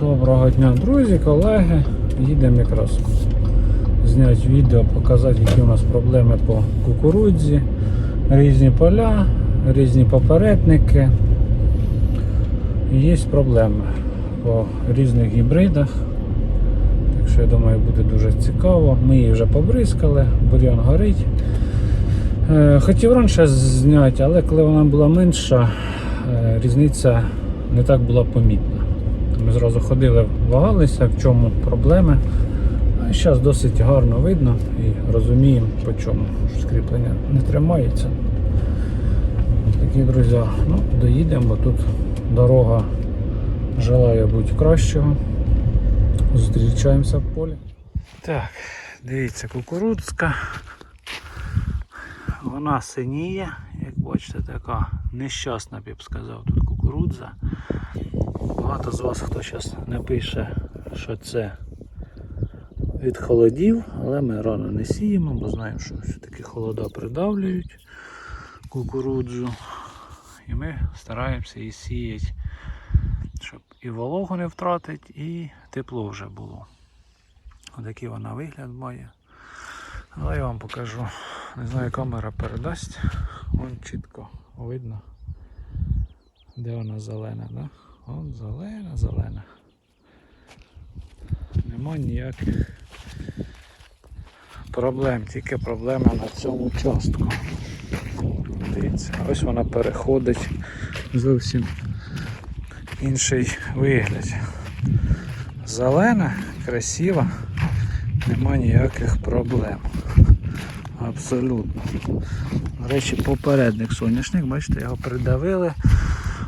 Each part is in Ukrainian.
Доброго дня, друзі, колеги. Їдемо якраз зняти відео, показати, які у нас проблеми по кукурудзі, різні поля, різні попередники. Є проблеми по різних гібридах. Так що я думаю, буде дуже цікаво. Ми її вже побризкали, бур'ян горить. Е, Хотів раніше зняти, але коли вона була менша, е, різниця не так була помітна. Ми зразу ходили, вагалися, в чому проблеми. А зараз досить гарно видно і розуміємо, по чому що скріплення не тримається. Такі друзі, ну, доїдемо, бо тут дорога желає бути кращого. Зустрічаємося в полі. Так, дивіться, кукурудзка. Вона синіє, як бачите, така нещасна, б я б сказав, тут кукурудза. Багато з вас, хто зараз напише, що це від холодів, але ми рано не сіємо, бо знаємо, що все-таки холода придавлюють кукурудзу. І ми стараємося її сіяти, щоб і вологу не втратити, і тепло вже було. Отакий вона вигляд має. Але я вам покажу. Не знаю, камера передасть. Вон чітко видно. Де вона зелена, да? Вон зелена, зелена. Нема ніяких проблем, тільки проблема на цьому участку. Дивіться, ось вона переходить зовсім інший вигляд. Зелена, красива, нема ніяких проблем. Абсолютно. До речі, попередник соняшник, бачите, його придавили,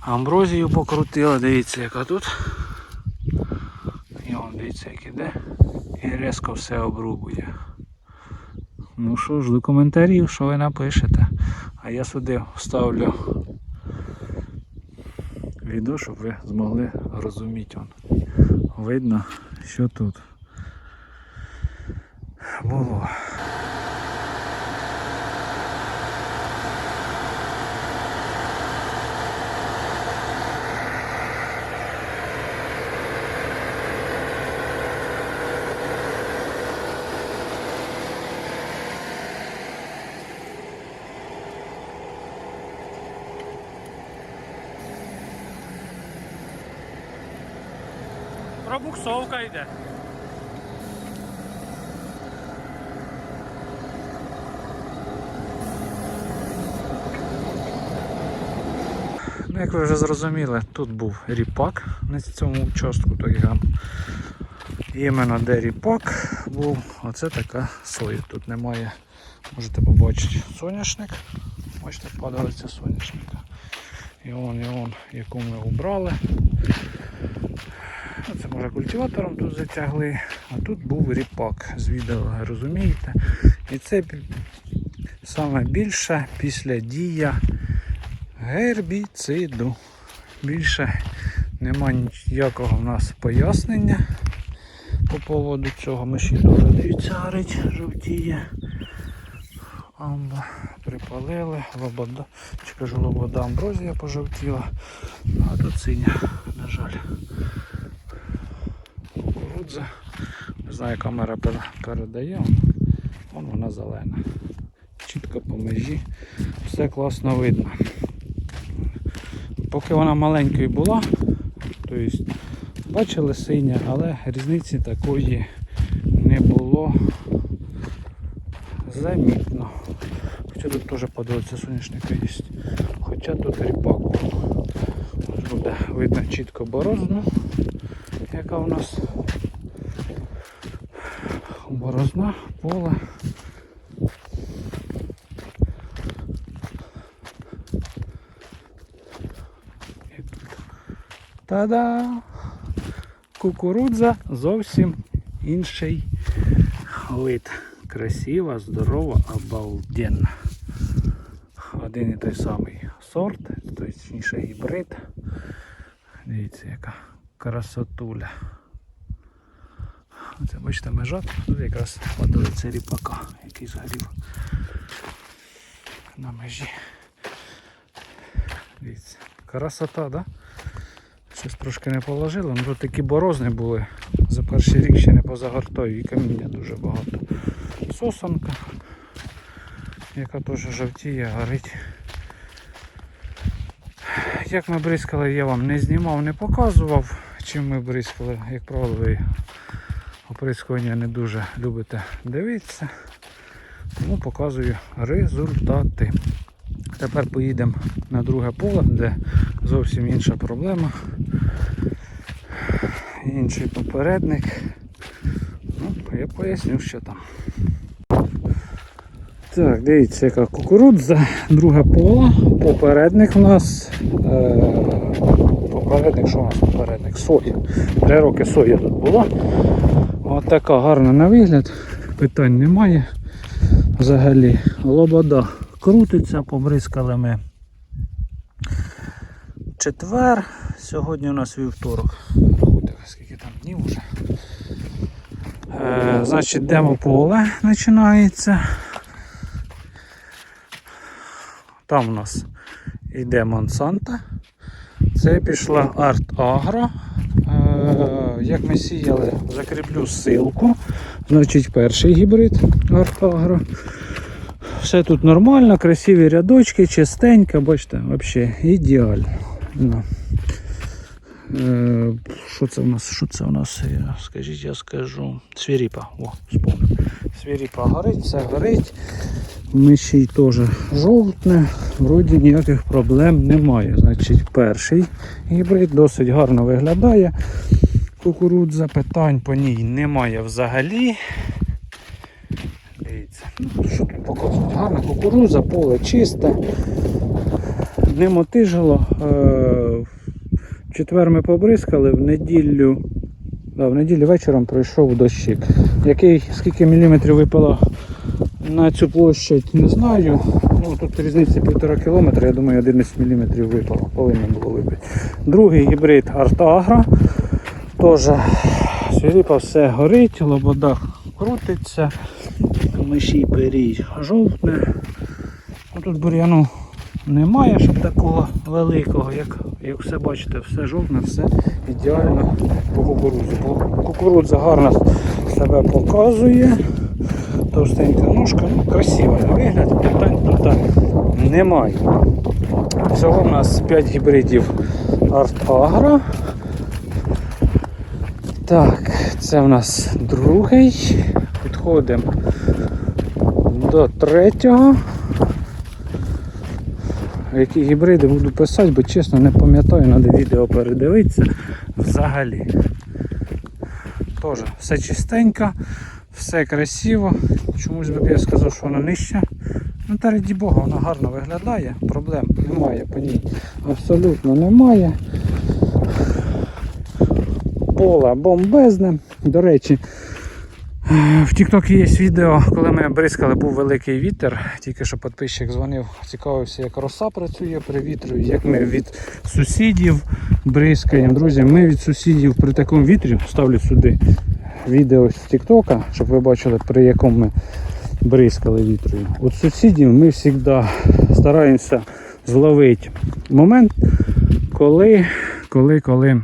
амброзію покрутили, дивіться, яка тут. І вон, дивіться, як іде. І різко все обрубує. Ну що ж, до коментарів, що ви напишете. А я сюди вставлю відео, щоб ви змогли розуміти. Вон. Видно, що тут було. Пробуксовка йде. Ну, як ви вже зрозуміли, тут був ріпак на цьому участку, так як іменно де ріпак був, оце така соя. Тут немає, можете побачити соняшник. Бачите, падалиця соняшника. І он, і он, яку ми убрали. Культиватором тут затягли, а тут був ріпак з відео, розумієте. І це саме більше після дія гербіциду. Більше нема ніякого в нас пояснення по поводу цього. Ми ще дуже дивіться, горить, жовтіє. Амба припалили, лобода, чи кажу, лобода амброзія пожовтіла, а тут синя, на жаль Не знаю, камера передає. Вон вона зелена. Чітко по межі. Все класно видно. Поки вона маленькою була, тобто бачили синя, але різниці такої не було замітно. Хоча тут теж подобається соняшника є. Хоча тут ріпак Буде видно чітко борозну, яка у нас борозна, поле. Та-да! Кукурудза зовсім інший вид. Красива, здорова, обалденна. Один і той самий сорт, точніше гібрид. Дивіться, яка красотуля. Оце бачите межа, тут якраз подивиться ріпака, який згорів на межі. Дивіться, красота, да? Щось трошки не положило, ну тут такі борозни були. За перший рік ще не позагортаю і каміння дуже багато. Сосанка, яка теж жовтіє, горить. Як ми бризкали, я вам не знімав, не показував, чим ми бризкали. Як правило, ви оприскування не дуже любите дивитися. Тому показую результати. Тепер поїдемо на друге поле, де зовсім інша проблема. Інший попередник. Ну, я поясню, що там. Так, дивіться, яка кукурудза, друге поле, попередник у нас. Е, попередник, що у нас попередник? Соя. Три роки соя тут була. От така гарна на вигляд, питань немає. Взагалі, лобода крутиться, побризкали ми четвер. Сьогодні у нас вівторок. Скільки там днів вже. Е, значить, демо-поле починається. Там у нас йде Монсанта. Це пішла Арт Агро. Як ми сіяли, закріплю ссылку. Значить, перший гібрид Арт Все тут нормально, красиві рядочки, чистенько, бачите, взагалі ідеально. Ну. Е, Що це у нас? Що це у нас? Скажіть, я скажу. Свіріпа. О, спомнив. Свіріпа горить, все горить. Мишій теж жовтне. Вроді ніяких проблем немає. Значить, перший гібрид досить гарно виглядає. Кукурудза, питань по ній немає взагалі. Дивіться, ну, що тут показують? Гарна кукурудза, поле чисте. Не мотижило. Е, В четвер ми побризкали, в неділю, да, в неділю вечором пройшов дощик. Який, скільки міліметрів випало на цю площадь, не знаю. Ну, тут різниця півтора кілометра, я думаю, 11 міліметрів випало, повинно було випити. Другий гібрид Артагра. Теж свіріпа все горить, лобода крутиться, мишій перій жовтне. Ну, тут бур'яну немає, щоб такого великого, як, як все бачите, все жовтне, все ідеально по кукурудзі. Кукурудза гарно себе показує. Товстенька ножка, ну, красива на вигляд, питань тут немає. Всього у нас 5 гібридів Арт-Агро. Так, це у нас другий. Підходимо до третього. Які гібриди буду писати, бо чесно не пам'ятаю, треба відео передивитися взагалі. Теж все чистенько, все красиво. Чомусь би я сказав, що воно нижче. Ну та раді Бога, воно гарно виглядає, проблем немає по ній. Абсолютно немає. Поле бомбезне. До речі, в TikTok є відео, коли ми бризкали, був великий вітер. Тільки що підписчик дзвонив, цікавився, як роса працює при вітрі, як ми від сусідів бризкаємо. Друзі, ми від сусідів при такому вітрі ставлю сюди відео з TikTok, щоб ви бачили, при якому ми бризкали вітрою. От сусідів ми завжди стараємося зловити момент, коли, коли, коли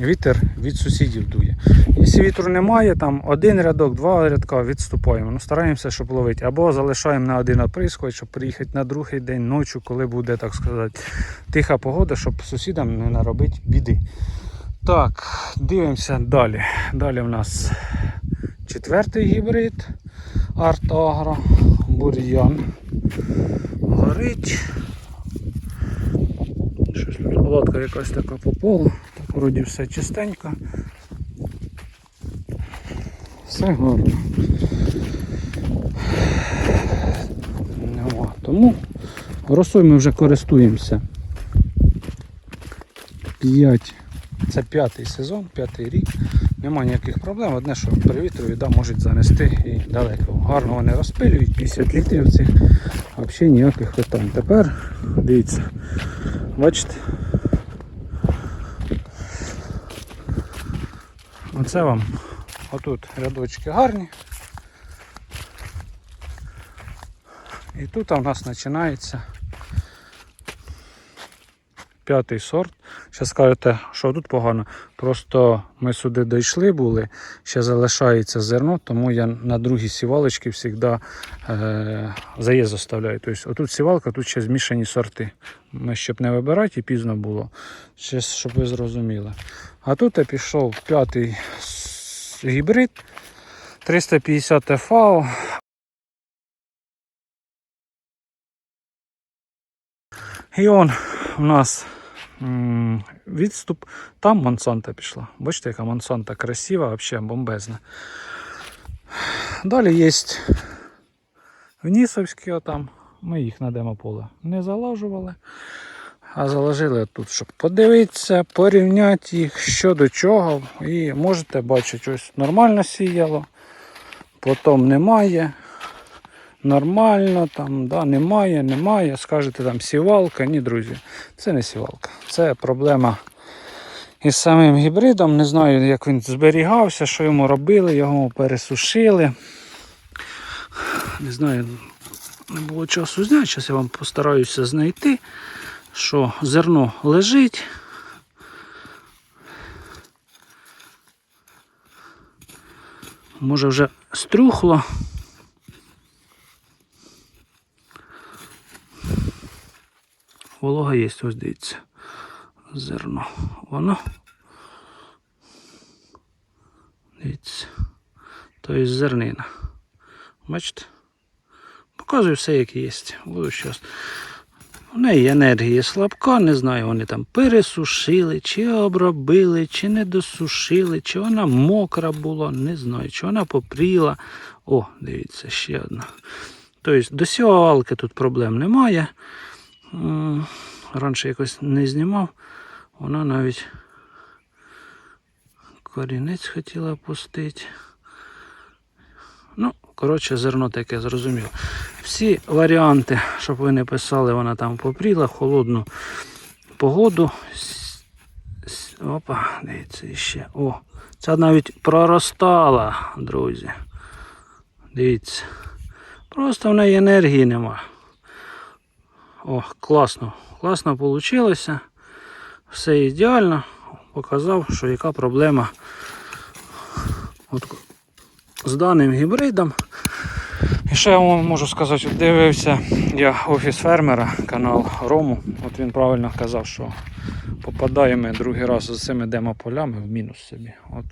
вітер від сусідів дує. Якщо вітру немає, там один рядок, два рядка відступаємо. Ну, стараємося, щоб ловити. Або залишаємо на один оприскувач, щоб приїхати на другий день ночі, коли буде, так сказати, тиха погода, щоб сусідам не наробити біди. Так, дивимося далі. Далі в нас четвертий гібрид Артагро, бур'ян. Горить. Щось лодка якась така по полу. Вроді все чистенько. Все гарно. Ну, Тому росою ми вже користуємося. 5. Це п'ятий сезон, п'ятий рік. Нема ніяких проблем. Одне, що при вітрові да, можуть занести і далеко. Гарно вони розпилюють, 50 літрів цих. Взагалі ніяких питань. Тепер дивіться, бачите. Оце вам отут рядочки гарні. І тут у нас починається п'ятий сорт. Ще скажете, що тут погано. Просто ми сюди дійшли були, ще залишається зерно, тому я на другій сівалочці завжди е, заїзд заставляю. Тобто, отут сівалка, тут ще змішані сорти. Ми щоб не вибирати і пізно було. Ще, щоб ви зрозуміли. А тут я пішов п'ятий гібрид 350 ФАО. І он у нас відступ. Там Монсанта пішла. Бачите, яка Монсанта красива, взагалі бомбезна. Далі є Внісовські отам. Ми їх на демополе не залажували, а заложили тут, щоб подивитися, порівняти їх що до чого. І можете бачити, ось нормально сіяло, потім немає. Нормально там, да, немає, немає. Скажете там сівалка. Ні, друзі, це не сівалка. Це проблема із самим гібридом. Не знаю, як він зберігався, що йому робили, його пересушили. Не знаю, не було часу зняти. Зараз я вам постараюся знайти, що зерно лежить. Може вже струхло. Волога є, ось дивіться. Зерно. Воно. Дивіться. Тобто зернина. Бачите? Показую все, як є. Буду щас. У неї енергія слабка, не знаю, вони там пересушили, чи обробили, чи не досушили, чи вона мокра була, не знаю, чи вона попріла. О, дивіться, ще одна. Тобто до сівалки тут проблем немає. Раніше якось не знімав. Вона навіть корінець хотіла пустити. Ну, коротше, зерно таке зрозуміло. Всі варіанти, щоб ви не писали, вона там попріла холодну погоду. Опа, дивіться іще. О, ця навіть проростала, друзі. Дивіться. Просто в неї енергії нема. О, класно. Класно вийшло. Все ідеально. Показав, що яка проблема от, з даним гібридом. І ще я вам можу сказати, от дивився я офіс фермера, канал Рому. От він правильно казав, що попадаємо другий раз з цими демополями в мінус собі. От,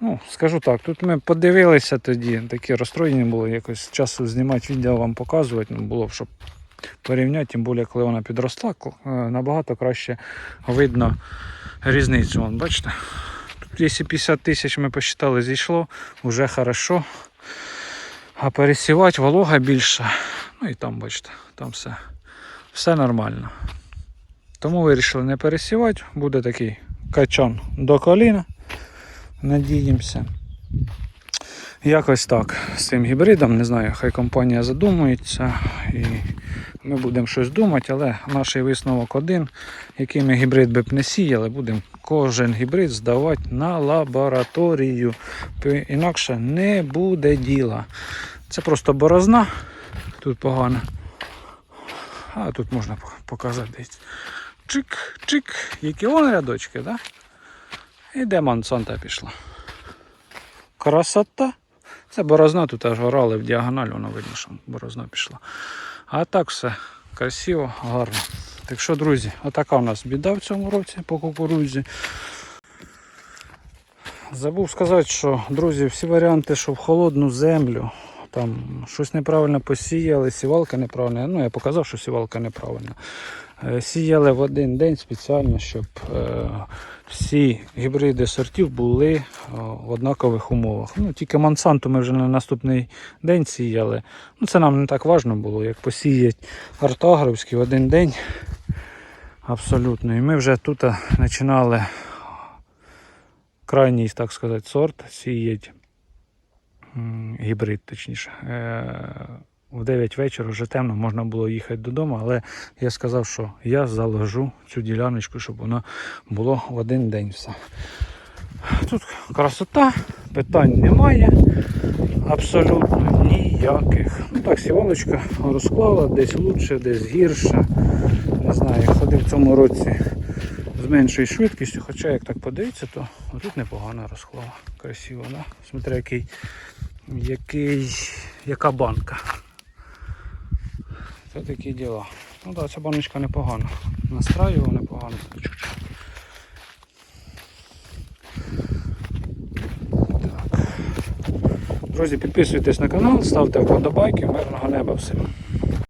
ну, скажу так, тут ми подивилися тоді, такі розстроєні були, якось часу знімати відео вам показувати, ну, було б, щоб порівняти, тим більше, коли вона підросла, е, набагато краще видно різницю. Вон, бачите? Тут, якщо 50 тисяч ми посчитали, зійшло, вже хорошо. А пересівати волога більше. Ну і там, бачите, там все, все нормально. Тому вирішили не пересівати, буде такий качан до коліна. Надіємося. Якось так з цим гібридом, не знаю, хай компанія задумується і ми будемо щось думати, але наш висновок один, який ми гібрид би б не сіяли, будемо кожен гібрид здавати на лабораторію. Інакше не буде діла. Це просто борозна, тут погано. А тут можна показати десь. Чик, чик, які вон рядочки, да? І де Монсанта пішла. Красота. Це борозна, тут аж орали в діагональ, воно видно, що борозна пішла. А так все красиво, гарно. Так що, друзі, отака у нас біда в цьому році по кукурудзі. Забув сказати, що, друзі, всі варіанти, що в холодну землю, там щось неправильно посіяли, сівалка неправильна. Ну, я показав, що сівалка неправильна. Е, Сіяли в один день спеціально, щоб е, всі гібриди сортів були е, в однакових умовах. Ну, тільки Монсанту ми вже на наступний день сіяли. Ну, це нам не так важливо було, як посіяти артагровський в один день. Абсолютно. І ми вже тут починали крайній, так сказати, сорт сіяти. Гібрид, точніше. В 9 вечора вже темно, можна було їхати додому, але я сказав, що я заложу цю діляночку, щоб воно було в один день все. Тут красота, питань немає. Абсолютно ніяких. Ну так, сівалочка розклала, десь лучше, десь гірше. Не знаю, ходив в цьому році з меншою швидкістю, хоча як так подивиться, то тут непогана розхлава. Красиво, да? Смотри, який, який, яка банка. Це такі діла. Ну так, ця баночка непогана. Настраював непогано. Так. Друзі, підписуйтесь на канал, ставте вподобайки, мирного неба всім.